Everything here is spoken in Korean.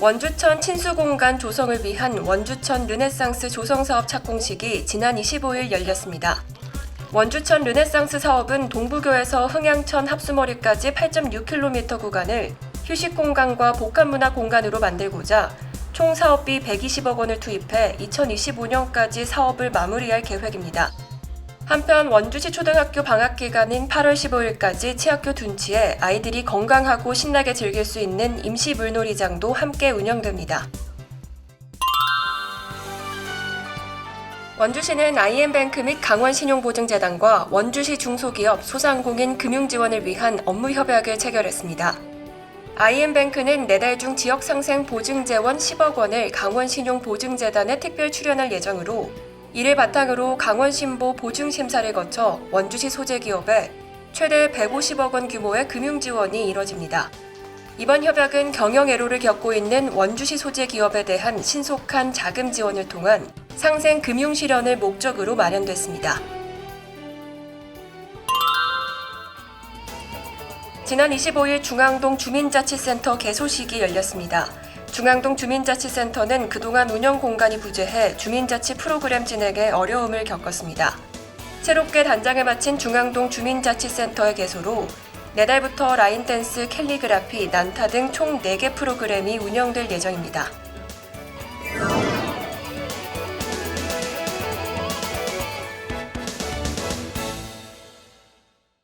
원주천 친수공간 조성을 위한 원주천 르네상스 조성사업 착공식이 지난 25일 열렸습니다. 원주천 르네상스 사업은 동부교에서 흥양천 합수머리까지 8.6km 구간을 휴식 공간과 복합문화 공간으로 만들고자 총 사업비 120억 원을 투입해 2025년까지 사업을 마무리할 계획입니다. 한편 원주시 초등학교 방학 기간인 8월 15일까지 치학교 둔치에 아이들이 건강하고 신나게 즐길 수 있는 임시 물놀이장도 함께 운영됩니다. 원주시는 IM뱅크 및 강원신용보증재단과 원주시 중소기업 소상공인 금융지원을 위한 업무 협약을 체결했습니다. IM뱅크는 내달 중 지역상생 보증재원 10억 원을 강원신용보증재단에 특별 출연할 예정으로 이를 바탕으로 강원신보 보증심사를 거쳐 원주시 소재 기업에 최대 150억 원 규모의 금융 지원이 이뤄집니다. 이번 협약은 경영 애로를 겪고 있는 원주시 소재 기업에 대한 신속한 자금 지원을 통한 상생 금융 실현을 목적으로 마련됐습니다. 지난 25일 중앙동 주민자치센터 개소식이 열렸습니다. 중앙동 주민자치센터는 그동안 운영 공간이 부재해 주민자치 프로그램 진행에 어려움을 겪었습니다. 새롭게 단장을 마친 중앙동 주민자치센터의 개소로 내달부터 라인댄스, 캘리그라피, 난타 등 총 4개 프로그램이 운영될 예정입니다.